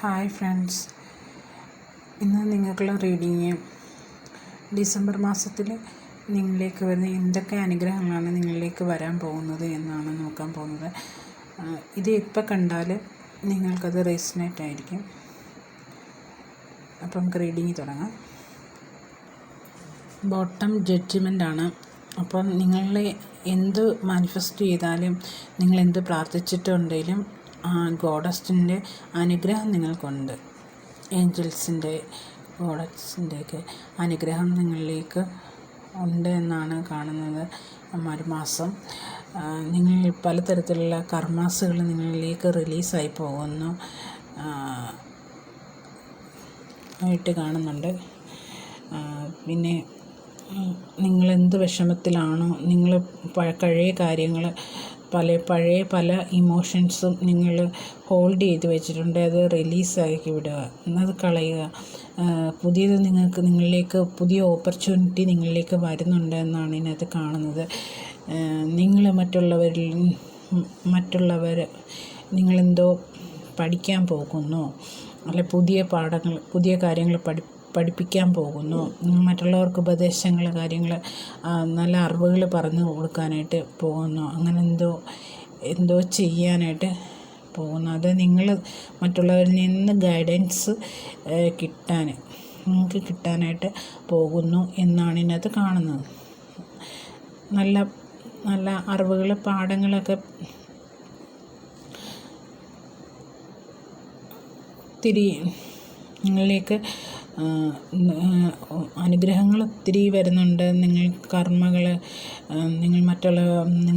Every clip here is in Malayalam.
Hi friends. ഇന്ന് നിങ്ങൾക്കുള്ള റീഡിങ് ഡിസംബർ മാസത്തിൽ നിങ്ങളിലേക്ക് വരുന്ന എന്തൊക്കെ അനുഗ്രഹങ്ങളാണ് നിങ്ങളിലേക്ക് വരാൻ പോകുന്നത് എന്നാണ് നോക്കാൻ പോകുന്നത്. ഇത് ഇപ്പോൾ കണ്ടാൽ നിങ്ങൾക്കത് റെസിനേറ്റ് ആയിരിക്കും. അപ്പം നമുക്ക് റീഡിങ് തുടങ്ങാം. ബോട്ടം ജഡ്ജ്മെന്റ് ആണ്. അപ്പോൾ നിങ്ങൾ എന്ത് മാനിഫെസ്റ്റ് ചെയ്താലും നിങ്ങൾ എന്ത് പ്രാർത്ഥിച്ചിട്ടുണ്ടെങ്കിലും ഗോഡസ്റ്റിന്റെ അനുഗ്രഹം നിങ്ങൾക്കുണ്ട്. ഏഞ്ചൽസിന്റെ ഗോഡസിന്റെയൊക്കെ അനുഗ്രഹം നിങ്ങളിലേക്ക് ഉണ്ട് എന്നാണ് കാണുന്നത്. ആ ഒരു മാസം നിങ്ങൾ പലതരത്തിലുള്ള കർമാസുകൾ നിങ്ങളിലേക്ക് റിലീസായി പോകുന്നു. ആയിട്ട് കാണുന്നുണ്ട്. പിന്നെ നിങ്ങളെന്ത് വിഷമത്തിലാണോ നിങ്ങൾ പഴയ കാര്യങ്ങൾ പല പഴയ പല ഇമോഷൻസും നിങ്ങൾ ഹോൾഡ് ചെയ്ത് വെച്ചിട്ടുണ്ട്. അത് റിലീസാക്കി വിടുക. അത് കളയുക. പുതിയത് നിങ്ങൾക്ക് നിങ്ങളിലേക്ക് പുതിയ ഓപ്പർച്യൂണിറ്റി നിങ്ങളിലേക്ക് വരുന്നുണ്ട് എന്നാണ് ഇതിനകത്ത് കാണുന്നത്. നിങ്ങൾ മറ്റുള്ളവരിൽ മറ്റുള്ളവർ നിങ്ങളെന്തോ പഠിക്കാൻ പോകുന്നു. അല്ലെ പുതിയ പാഠങ്ങൾ പുതിയ കാര്യങ്ങൾ പഠി പഠിപ്പിക്കാൻ പോകുന്നു. മറ്റുള്ളവർക്ക് ഉപദേശങ്ങൾ കാര്യങ്ങൾ നല്ല അറിവുകൾ പറഞ്ഞു കൊടുക്കാനായിട്ട് പോകുന്നു. അങ്ങനെ എന്തോ എന്തോ ചെയ്യാനായിട്ട് പോകുന്നു. അത് നിങ്ങൾ മറ്റുള്ളവരിൽ നിന്ന് ഗൈഡൻസ് കിട്ടാൻ നിങ്ങൾക്ക് കിട്ടാനായിട്ട് പോകുന്നു എന്നാണ് ഇതിനകത്ത് കാണുന്നത്. നല്ല നല്ല അറിവുകൾ പാഠങ്ങളൊക്കെ തിരി നിങ്ങളിലേക്ക് അനുഗ്രഹങ്ങൾ ഒത്തിരി വരുന്നുണ്ട്. നിങ്ങൾ കർമ്മകൾ നിങ്ങൾ മറ്റുള്ള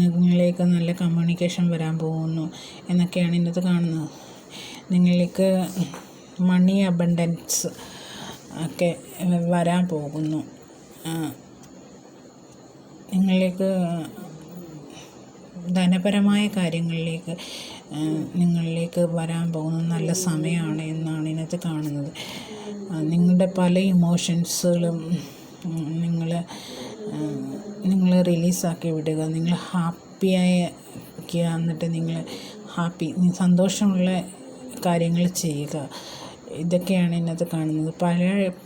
നിങ്ങളിലേക്ക് നല്ല കമ്മ്യൂണിക്കേഷൻ വരാൻ പോകുന്നു എന്നൊക്കെയാണ് ഇന്നത് കാണുന്നത്. നിങ്ങളിലേക്ക് മണി അബണ്ടൻസ് ഒക്കെ വരാൻ പോകുന്നു. നിങ്ങളിലേക്ക് ധനപരമായ കാര്യങ്ങളിലേക്ക് നിങ്ങളിലേക്ക് വരാൻ പോകുന്ന നല്ല സമയമാണ് എന്നാണ് ഇതിനകത്ത് കാണുന്നത്. നിങ്ങളുടെ പല ഇമോഷൻസുകളും നിങ്ങൾ നിങ്ങൾ റിലീസാക്കി വിടുക നിങ്ങൾ ഹാപ്പിയായിരിക്കുക എന്നിട്ട് നിങ്ങൾ ഹാപ്പി സന്തോഷമുള്ള കാര്യങ്ങൾ ചെയ്യുക. ഇതൊക്കെയാണ് ഇതിനകത്ത് കാണുന്നത്. പല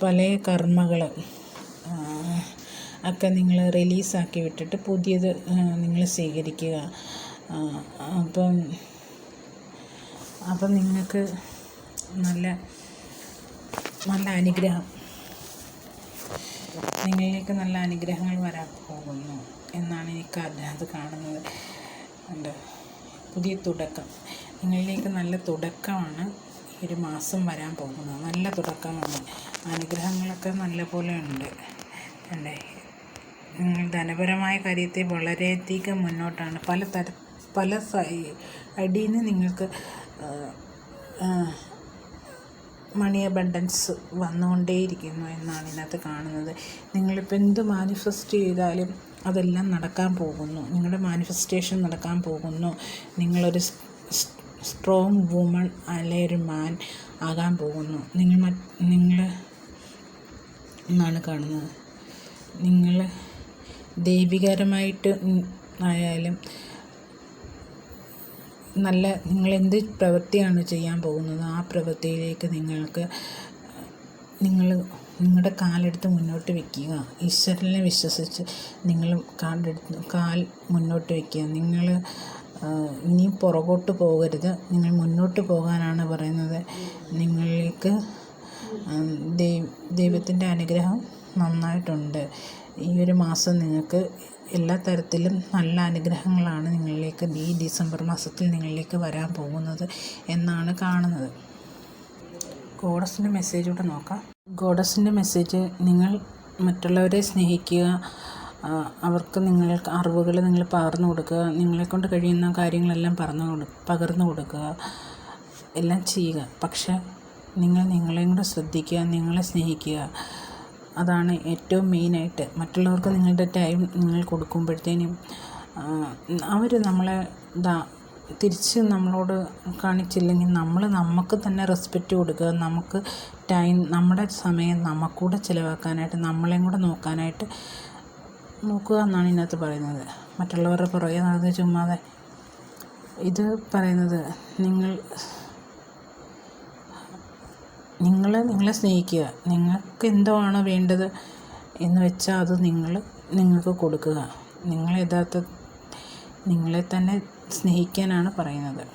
പല കർമ്മകൾ ഒക്കെ നിങ്ങൾ റിലീസാക്കി വിട്ടിട്ട് പുതിയത് നിങ്ങൾ സ്വീകരിക്കുക. അപ്പം അപ്പം നിങ്ങൾക്ക് നല്ല നല്ല അനുഗ്രഹം. നിങ്ങളിലേക്ക് നല്ല അനുഗ്രഹങ്ങൾ വരാൻ പോകുന്നു എന്നാണ് എനിക്ക് അതിനകത്ത് കാണുന്നത് ഉണ്ട് പുതിയ തുടക്കം. നിങ്ങളിലേക്ക് നല്ല തുടക്കമാണ് ഈ ഒരു മാസം വരാൻ പോകുന്നത്. നല്ല തുടക്കമാണ്. അനുഗ്രഹങ്ങളൊക്കെ നല്ല പോലെ ഉണ്ട്. അല്ലേ? ധനപരമായ കാര്യത്തെ വളരെയധികം മുന്നോട്ടാണ്. പല തര പല അടിയിൽ നിന്ന് നിങ്ങൾക്ക് മണി അബണ്ടൻസ് വന്നുകൊണ്ടേയിരിക്കുന്നു എന്നാണ് ഇതിനകത്ത് കാണുന്നത്. നിങ്ങളിപ്പോൾ എന്ത് മാനിഫെസ്റ്റ് ചെയ്താലും അതെല്ലാം നടക്കാൻ പോകുന്നു. നിങ്ങളുടെ മാനിഫെസ്റ്റേഷൻ നടക്കാൻ പോകുന്നു. നിങ്ങളൊരു സ്ട്രോങ് വുമൺ അല്ലെ ഒരു മാൻ ആകാൻ പോകുന്നു. നിങ്ങൾ നിങ്ങൾ എന്നാണ് കാണുന്നത്? നിങ്ങൾ ദൈവികരമായിട്ട് ആയാലും നല്ല നിങ്ങൾ എന്ത് പ്രവൃത്തിയാണ് ചെയ്യാൻ പോകുന്നത്? ആ പ്രവൃത്തിയിലേക്ക് നിങ്ങൾക്ക് നിങ്ങൾ നിങ്ങളുടെ കാലെടുത്ത് മുന്നോട്ട് വയ്ക്കുക ഈശ്വരനെ വിശ്വസിച്ച് നിങ്ങൾ കാലെടുത്ത് കാൽ മുന്നോട്ട് വയ്ക്കുക നിങ്ങൾ ഇനി പുറകോട്ട് പോകരുത്. നിങ്ങൾ മുന്നോട്ട് പോകാനാണ് പറയുന്നത്. നിങ്ങൾക്ക് ദൈവ ദൈവത്തിന്റെ അനുഗ്രഹം നന്നായിട്ടുണ്ട്. ഈ ഒരു മാസം നിങ്ങൾക്ക് എല്ലാ തരത്തിലും നല്ല അനുഗ്രഹങ്ങളാണ് നിങ്ങളിലേക്ക് ഈ ഡിസംബർ മാസത്തിൽ നിങ്ങളിലേക്ക് വരാൻ പോകുന്നത് എന്നാണ് കാണുന്നത്. ഗോഡസിന്റെ മെസ്സേജ് കൂടെ നോക്കാം. ഗോഡസിന്റെ മെസ്സേജ് നിങ്ങൾ മറ്റുള്ളവരെ സ്നേഹിക്കുക അവർക്ക് നിങ്ങൾക്ക് അറിവുകൾ നിങ്ങൾ പകർന്നു കൊടുക്കുക നിങ്ങളെക്കൊണ്ട് കഴിയുന്ന കാര്യങ്ങളെല്ലാം പറഞ്ഞു കൊടു പകർന്നു കൊടുക്കുക എല്ലാം ചെയ്യുക. പക്ഷേ നിങ്ങൾ നിങ്ങളെയും കൂടെ ശ്രദ്ധിക്കുക നിങ്ങളെ സ്നേഹിക്കുക. അതാണ് ഏറ്റവും മെയിനായിട്ട്. മറ്റുള്ളവർക്ക് നിങ്ങളുടെ ടൈം നിങ്ങൾ കൊടുക്കുമ്പോഴത്തേനും അവർ നമ്മളെ ഇതാ തിരിച്ച് നമ്മളോട് കാണിച്ചില്ലെങ്കിൽ നമ്മൾ നമുക്ക് തന്നെ റെസ്പെക്റ്റ് കൊടുക്കുക. നമുക്ക് ടൈം നമ്മുടെ സമയം നമുക്കൂടെ ചിലവാക്കാനായിട്ട് നമ്മളെയും കൂടെ നോക്കാനായിട്ട് നോക്കുക എന്നാണ് ഇതിനകത്ത് പറയുന്നത്. മറ്റുള്ളവരുടെ പുറകെ നടന്ന് ചുമ്മാതെ ഇത് പറയുന്നത് നിങ്ങൾ നിങ്ങൾ നിങ്ങളെ സ്നേഹിക്കുക. നിങ്ങൾക്ക് എന്തോ ആണോ വേണ്ടത് എന്ന് വെച്ചാൽ അത് നിങ്ങൾ നിങ്ങൾക്ക് കൊടുക്കുക. നിങ്ങൾ യഥാർത്ഥ നിങ്ങളെ തന്നെ സ്നേഹിക്കാനാണ് പറയുന്നത്.